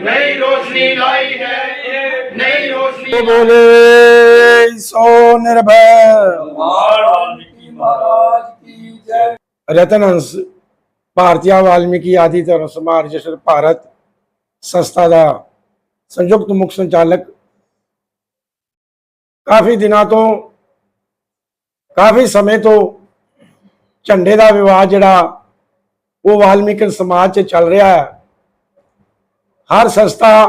नई रोशनी लाई है। नई रोशनी बोले सो निर्भय। रतन हंस भारतीय वाल्मीकि आदि धर्म समाज भारत संस्था का संयुक्त मुख्य संचालक। काफ़ी दिनों तो काफ़ी समय तो ਝੰਡੇ ਦਾ ਵਿਵਾਦ ਜਿਹੜਾ ਉਹ ਵਾਲਮੀਕੀ ਸਮਾਜ 'ਚ ਚੱਲ ਰਿਹਾ ਹੈ। ਹਰ ਸੰਸਥਾ,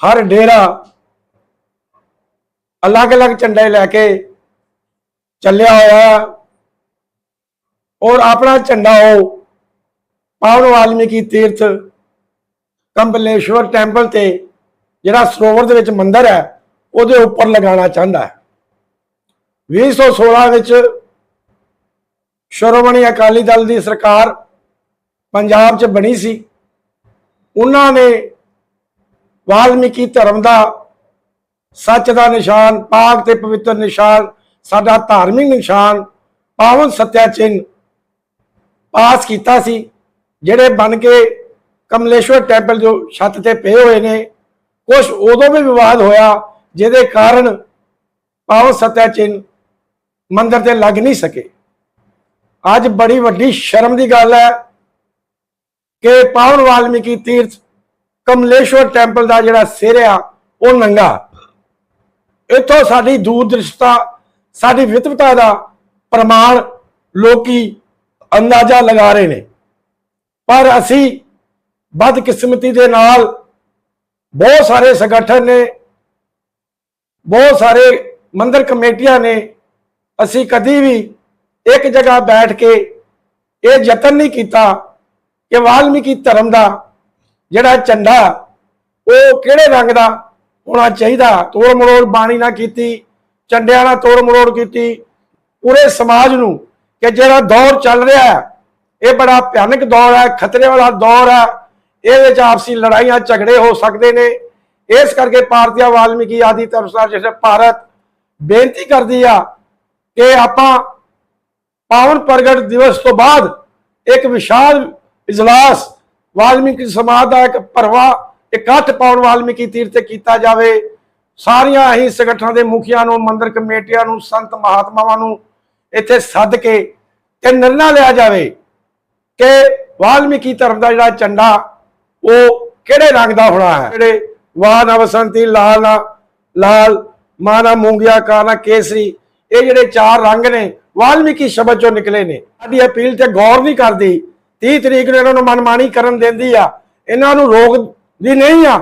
ਹਰ ਡੇਰਾ ਅਲੱਗ-ਅਲੱਗ ਝੰਡੇ ਲੈ ਕੇ ਚੱਲਿਆ ਹੋਇਆ ਹੈ ਔਰ ਆਪਣਾ ਝੰਡਾ ਉਹ ਪਾਵਨ ਵਾਲਮੀਕੀ ਤੀਰਥ ਕੰਬਲੇਸ਼ਵਰ ਟੈਂਪਲ ਤੇ ਜਿਹੜਾ ਸਰੋਵਰ ਦੇ ਵਿੱਚ ਮੰਦਿਰ ਹੈ, ਉਹਦੇ ਉੱਪਰ ਲਗਾਉਣਾ ਚਾਹੁੰਦਾ ਹੈ। 2016 ਵਿੱਚ ਸ਼੍ਰੋਮਣੀ ਅਕਾਲੀ ਦਲ ਦੀ ਸਰਕਾਰ ਪੰਜਾਬ 'ਚ ਬਣੀ ਸੀ। ਉਹਨਾਂ ਨੇ ਵਾਲਮੀਕੀ ਧਰਮ ਦਾ ਸੱਚ ਦਾ ਨਿਸ਼ਾਨ, ਪਾਕ ਤੇ ਪਵਿੱਤਰ ਨਿਸ਼ਾਨ, ਸਾਡਾ ਧਾਰਮਿਕ ਨਿਸ਼ਾਨ, ਪਾਵਨ ਸੱਤਿਆ ਚਿੰਨ੍ਹ ਪਾਸ ਕੀਤਾ ਸੀ, ਜਿਹੜੇ ਬਣ ਕੇ ਕਮਲੇਸ਼ਵਰ ਟੈਂਪਲ ਜੋ ਛੱਤ ਤੇ ਪਏ ਹੋਏ ਨੇ ਕੁਝ ਉਦੋਂ ਵੀ ਵਿਵਾਦ ਹੋਇਆ, ਜਿਹਦੇ ਕਾਰਨ ਪਾਵਨ ਸੱਤਿਆ ਚਿੰਨ੍ਹ ਮੰਦਰ ਤੇ ਲੱਗ ਨਹੀਂ ਸਕੇ। ਅੱਜ ਬੜੀ ਵੱਡੀ ਸ਼ਰਮ ਦੀ ਗੱਲ ਹੈ ਕਿ ਪਾਵਨ ਵਾਲਮੀਕੀ ਤੀਰਥ ਕਮਲੇਸ਼ਵਰ ਟੈਂਪਲ ਦਾ ਜਿਹੜਾ ਸਿਰ ਆ, ਉਹ ਨੰਗਾ। ਇੱਥੋਂ ਸਾਡੀ ਦੂਰਦ੍ਰਿਸ਼ਟਤਾ, ਸਾਡੀ ਵਿਤਵਤਾ ਦਾ ਪ੍ਰਮਾਣ ਲੋਕੀ ਅੰਦਾਜ਼ਾ ਲਗਾ ਰਹੇ ਨੇ। ਪਰ ਅਸੀਂ ਬਦਕਿਸਮਤੀ ਦੇ ਨਾਲ ਬਹੁਤ ਸਾਰੇ ਸੰਗਠਨ ਨੇ, ਬਹੁਤ ਸਾਰੇ ਮੰਦਰ ਕਮੇਟੀਆਂ ਨੇ, ਅਸੀਂ ਕਦੀ ਵੀ ਇੱਕ ਜਗ੍ਹਾ ਬੈਠ ਕੇ ਇਹ ਯਤਨ ਨਹੀਂ ਕੀਤਾ ਕਿ ਵਾਲਮੀਕੀ ਧਰਮ ਦਾ ਜਿਹੜਾ ਝੰਡਾ ਉਹ ਕਿਹੜੇ ਰੰਗ ਦਾ ਹੋਣਾ ਚਾਹੀਦਾ? ਤੋੜ ਮਰੋੜ ਬਾਣੀ ਨਾ ਕੀਤੀ, ਝੰਡਿਆਂ ਨਾਲ ਤੋੜ ਮਰੋੜ ਕੀਤੀ। ਪੂਰੇ ਸਮਾਜ ਨੂੰ ਕਿ ਜਿਹੜਾ ਦੌਰ ਚੱਲ ਰਿਹਾ ਹੈ, ਇਹ ਬੜਾ ਭਿਆਨਕ ਦੌਰ ਹੈ, ਖਤਰੇ ਵਾਲਾ ਦੌਰ ਹੈ। ਇਹਦੇ ਵਿੱਚ ਆਪਸੀ ਲੜਾਈਆਂ, ਝਗੜੇ ਹੋ ਸਕਦੇ ਨੇ। ਇਸ ਕਰਕੇ ਭਾਰਤੀਆ ਵਾਲਮੀਕੀ ਆਦਿ ਧਰਮ ਸਮਾਜ ਭਾਰਤ ਬੇਨਤੀ ਕਰਦੀ ਆ ਕਿ ਆਪਾਂ ਪਾਵਨ ਪ੍ਰਗਟ ਦਿਵਸ ਤੋਂ ਬਾਅਦ ਇੱਕ ਵਿਸ਼ਾਲ ਇਜਲਾਸ ਵਾਲਮੀਕੀ ਸਮਾਜ ਦਾ ਇੱਕ ਭਰਵਾ ਇਕੱਠ ਪਾਉਣ ਵਾਲਮੀਕੀ ਤੀਰਥ ਤੇ ਕੀਤਾ ਜਾਵੇ। ਸਾਰੀਆਂ ਹੀ ਸੰਗਠਨਾਂ ਦੇ ਮੁਖੀਆਂ ਨੂੰ, ਮੰਦਰ ਕਮੇਟੀਆਂ ਨੂੰ, ਸੰਤ ਮਹਾਤਮਾਵਾਂ ਨੂੰ ਇੱਥੇ ਸੱਦ ਕੇ ਤੇ ਨਿਰਣਾ ਲਿਆ ਜਾਵੇ ਕਿ ਵਾਲਮੀਕੀ ਧਰਮ ਦਾ ਜਿਹੜਾ ਝੰਡਾ, ਉਹ ਕਿਹੜੇ ਰੰਗ ਦਾ ਹੋਣਾ ਹੈ? ਜਿਹੜੇ ਵਾਹ ਨਾ ਵਸੰਤੀ ਲਾਲ ਨਾ, ਲਾਲ ਮਾਨਾ ਮੂੰਗਿਆ ਕਾਨਾ ਕੇਸਰੀ, ਇਹ ਜਿਹੜੇ ਚਾਰ ਰੰਗ ਨੇ ਵਾਲਮੀਕੀ ਸ਼ਬਦ ਚੋਂ ਨਿਕਲੇ ਨੇ। ਸਾਡੀ ਅਪੀਲ ਤੇ ਗੌਰ ਨਹੀਂ ਕਰਦੀ। 30 ਤਰੀਕ ਨੂੰ ਇਹਨਾਂ ਨੂੰ ਮਨਮਾਨੀ ਕਰਨ ਦਿੰਦੀ ਆ। ਇਹਨਾਂ ਨੂੰ ਰੋਕਦੀ ਨਹੀਂ ਆ।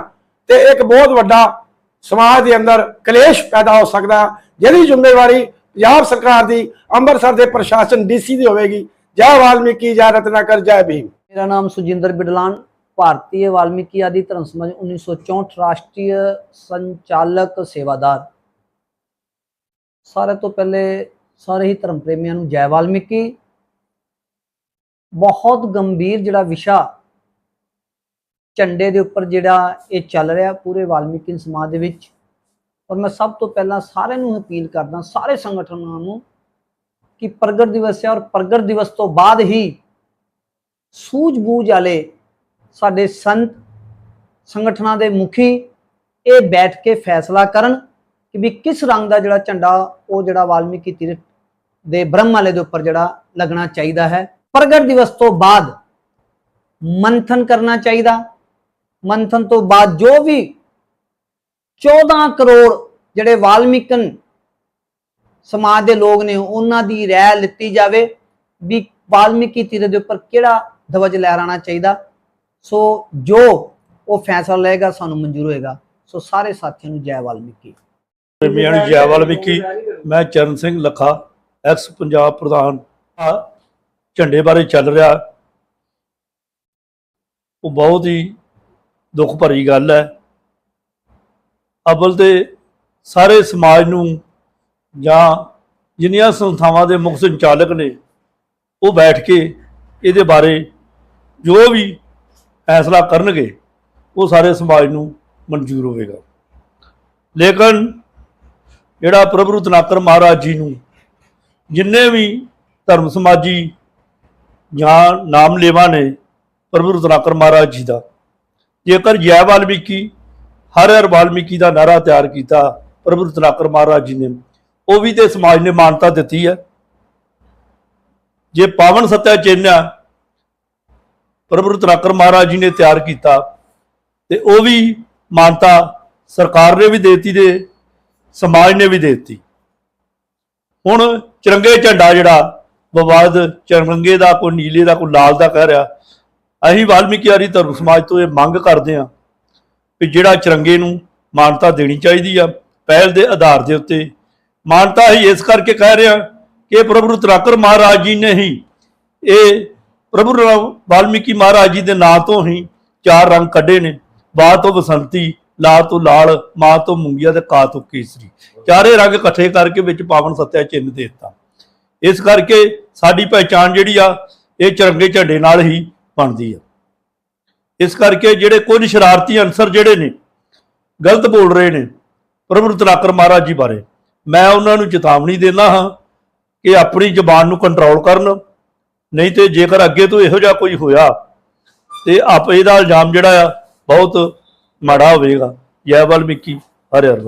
ਤੇ ਇੱਕ ਬਹੁਤ ਵੱਡਾ ਸਮਾਜ ਦੇ ਅੰਦਰ ਕਲੇਸ਼ ਪੈਦਾ ਹੋ ਸਕਦਾ। ਜਿਹਦੀ ਜ਼ਿੰਮੇਵਾਰੀ ਪੰਜਾਬ ਸਰਕਾਰ ਦੀ, ਅੰਮ੍ਰਿਤਸਰ ਦੇ ਪ੍ਰਸ਼ਾਸਨ ਡੀਸੀ ਦੀ ਹੋਵੇਗੀ। ਜੈ ਵਾਲਮੀਕੀ, ਜੈ ਰਤਨਾਕਰ, ਜੈ ਭੀਮ। ਮੇਰਾ ਨਾਮ ਸੁਜਿੰਦਰ ਬਿਡਲਾਨ, ਭਾਰਤੀ ਵਾਲਮੀਕੀ ਆਦਿ ਧਰਮ ਸਮਾਜ 1964 ਰਾਸ਼ਟਰੀ ਸੰਚਾਲਕ ਸੇਵਾਦਾਰ। ਸਾਰੇ ਤੋਂ ਪਹਿਲੇ ਸਾਰੇ ਹੀ ਧਰਮ ਪ੍ਰੇਮੀਆਂ ਨੂੰ ਜੈ ਵਾਲਮੀਕੀ। ਬਹੁਤ ਗੰਭੀਰ ਜਿਹੜਾ ਵਿਸ਼ਾ ਝੰਡੇ ਦੇ ਉੱਪਰ ਜਿਹੜਾ ਇਹ ਚੱਲ ਰਿਹਾ ਪੂਰੇ ਵਾਲਮੀਕੀ ਸਮਾਜ ਦੇ ਵਿੱਚ। ਔਰ ਮੈਂ ਸਭ ਤੋਂ ਪਹਿਲਾਂ ਸਾਰਿਆਂ ਨੂੰ ਅਪੀਲ ਕਰਦਾ, ਸਾਰੇ ਸੰਗਠਨਾਂ ਨੂੰ ਕਿ ਪ੍ਰਗਟ ਦਿਵਸ ਹੈ ਔਰ ਪ੍ਰਗਟ ਦਿਵਸ ਤੋਂ ਬਾਅਦ ਹੀ ਸੂਝ-ਬੂਝ ਵਾਲੇ ਸਾਡੇ ਸੰਤ ਸੰਗਠਨਾਂ ਦੇ ਮੁਖੀ ਇਹ ਬੈਠ ਕੇ ਫੈਸਲਾ ਕਰਨ ਕਿ ਵੀ ਕਿਸ ਰੰਗ ਦਾ ਜਿਹੜਾ ਝੰਡਾ ਉਹ ਜਿਹੜਾ ਵਾਲਮੀਕੀ ਤੀਰਥ ਦੇ ਬ੍ਰਹਮਾਲੇ ਦੇ ਉੱਪਰ ਜਿਹੜਾ ਲੱਗਣਾ ਚਾਹੀਦਾ ਹੈ। ਪ੍ਰਗਟ ਦਿਵਸ ਤੋਂ ਬਾਅਦ ਮੰਥਨ ਕਰਨਾ ਚਾਹੀਦਾ। ਮੰਥਨ ਤੋਂ ਬਾਅਦ ਜੋ ਵੀ 14 ਕਰੋੜ ਜਿਹੜੇ ਵਾਲਮੀਕਨ ਸਮਾਜ ਦੇ ਲੋਕ ਨੇ, ਉਹਨਾਂ ਦੀ ਰਾਏ ਲਿੱਤੀ ਜਾਵੇ ਵੀ ਵਾਲਮੀਕੀ ਤੀਰਥ ਦੇ ਉੱਪਰ ਕਿਹੜਾ ਧਵਜ ਲਹਿਰਾਣਾ ਚਾਹੀਦਾ। ਸੋ ਜੋ ਉਹ ਫੈਸਲਾ ਲਏਗਾ, ਸਾਨੂੰ ਮਨਜ਼ੂਰ ਹੋਏਗਾ। ਸੋ ਸਾਰੇ ਸਾਥੀਆਂ ਨੂੰ ਜੈ ਵਾਲਮੀਕੀ। ਜੈ ਵਾਲਮੀਕੀ। ਮੈਂ ਚਰਨ ਸਿੰਘ ਲੱਖਾ। ਐਕਸ ਪੰਜਾਬ ਪ੍ਰਧਾਨ ਆ ਝੰਡੇ ਬਾਰੇ ਚੱਲ ਰਿਹਾ। ਉਹ ਬਹੁਤ ਹੀ ਦੁੱਖ ਭਰੀ ਗੱਲ ਹੈ। ਅਵਲ ਤੇ ਸਾਰੇ ਸਮਾਜ ਨੂੰ ਜਾਂ ਜਿੰਨੀਆਂ ਸੰਸਥਾਵਾਂ ਦੇ ਮੁੱਖ ਸੰਚਾਲਕ ਨੇ, ਉਹ ਬੈਠ ਕੇ ਇਹਦੇ ਬਾਰੇ ਜੋ ਵੀ ਫੈਸਲਾ ਕਰਨਗੇ, ਉਹ ਸਾਰੇ ਸਮਾਜ ਨੂੰ ਮਨਜ਼ੂਰ ਹੋਵੇਗਾ। ਲੇਕਿਨ ਜਿਹੜਾ ਪ੍ਰਭੂ ਤਨਾਕਰ ਮਹਾਰਾਜ ਜੀ ਨੂੰ ਜਿੰਨੇ ਵੀ ਧਰਮ ਸਮਾਜੀ ਜਾਂ ਨਾਮ ਲੇਵਾ ਨੇ ਪ੍ਰਭੂ ਰਤਨਾਕਰ ਮਹਾਰਾਜ ਜੀ ਦਾ, ਜੇਕਰ ਜੈ ਵਾਲਮੀਕੀ, ਹਰ ਹਰ ਵਾਲਮੀਕੀ ਦਾ ਨਾਰਾ ਤਿਆਰ ਕੀਤਾ ਪ੍ਰਭੂ ਰਤਨਾਕਰ ਮਹਾਰਾਜ ਜੀ ਨੇ, ਉਹ ਵੀ ਤੇ ਸਮਾਜ ਨੇ ਮਾਨਤਾ ਦਿੱਤੀ ਹੈ। ਜੇ ਪਾਵਨ ਸੱਤਿਆ ਚਿੰਨ੍ਹ ਆ, ਪ੍ਰਭੂ ਰਤਨਾਕਰ ਮਹਾਰਾਜ ਜੀ ਨੇ ਤਿਆਰ ਕੀਤਾ, ਤੇ ਉਹ ਵੀ ਮਾਨਤਾ ਸਰਕਾਰ ਨੇ ਵੀ ਦੇਤੀ ਤੇ ਸਮਾਜ ਨੇ ਵੀ ਦੇਤੀ। ਹੁਣ ਚਰੰਗੇ ਝੰਡਾ ਜਿਹੜਾ ਵਿਵਾਦ ਚਰੰਗੇ ਦਾ, ਕੋਈ ਨੀਲੇ ਦਾ, ਕੋਈ ਲਾਲ ਦਾ ਕਹਿ ਰਿਹਾ। ਅਸੀਂ ਵਾਲਮੀਕੀ ਆਰੀ ਧਰਮ ਸਮਾਜ ਤੋਂ ਇਹ ਮੰਗ ਕਰਦੇ ਹਾਂ ਕਿ ਜਿਹੜਾ ਚਰੰਗੇ ਨੂੰ ਮਾਨਤਾ ਦੇਣੀ ਚਾਹੀਦੀ ਆ, ਪਹਿਲ ਦੇ ਆਧਾਰ ਦੇ ਉੱਤੇ। ਮਾਨਤਾ ਹੀ ਇਸ ਕਰਕੇ ਕਹਿ ਰਿਹਾ ਕਿ ਪ੍ਰਭੂ ਤਰਾਕਰ ਮਹਾਰਾਜ ਜੀ ਨੇ ਹੀ ਇਹ ਪ੍ਰਭੂ ਰਾ- ਵਾਲਮੀਕੀ ਮਹਾਰਾਜ ਜੀ ਦੇ ਨਾਂ ਤੋਂ ਹੀ ਚਾਰ ਰੰਗ ਕੱਢੇ ਨੇ ਬਾਹ ਤੋਂ ਬਸੰਤੀ ਲਾਲ ਤੋਂ ਲਾਲ, ਮਾਂ ਤੋਂ ਮੁੰਗੀਆ ਤੇ ਕਾ ਤੋਂ ਕੇਸਰੀ। ਚਾਰੇ ਰੰਗ ਇਕੱਠੇ ਕਰਕੇ ਵਿੱਚ ਪਾਵਨ ਸੱਤਿਆ ਚਿੰਨ੍ਹ ਦੇ ਦਿੱਤਾ। ਇਸ ਕਰਕੇ ਸਾਡੀ ਪਹਿਚਾਣ ਜਿਹੜੀ ਆ, ਇਹ ਚਰੰਗੇ ਝੰਡੇ ਨਾਲ ਹੀ ਬਣਦੀ ਆ। ਇਸ ਕਰਕੇ ਜਿਹੜੇ ਕੁਝ ਸ਼ਰਾਰਤੀ ਅਨਸਰ ਜਿਹੜੇ ਨੇ, ਗਲਤ ਬੋਲ ਰਹੇ ਨੇ, ਪ੍ਰਭੂ ਤਲਾਕਰ ਮਹਾਰਾਜ ਜੀ ਬਾਰੇ, ਮੈਂ ਉਹਨਾਂ ਨੂੰ ਚੇਤਾਵਨੀ ਦਿੰਦਾ ਹਾਂ ਕਿ ਆਪਣੀ ਜ਼ੁਬਾਨ ਨੂੰ ਕੰਟਰੋਲ ਕਰਨ, ਨਹੀਂ ਤੇ ਜੇਕਰ ਅੱਗੇ ਤੋਂ ਇਹੋ ਜਿਹਾ ਕੋਈ ਹੋਇਆ ਤੇ ਆਪ ਇਹਦਾ ਇਲਜ਼ਾਮ ਜਿਹੜਾ ਆ, ਬਹੁਤ ਮਾੜਾ ਹੋਵੇਗਾ। ਜੈ ਵਾਲਮੀਕੀ ਹਰਿ ਹਰਿ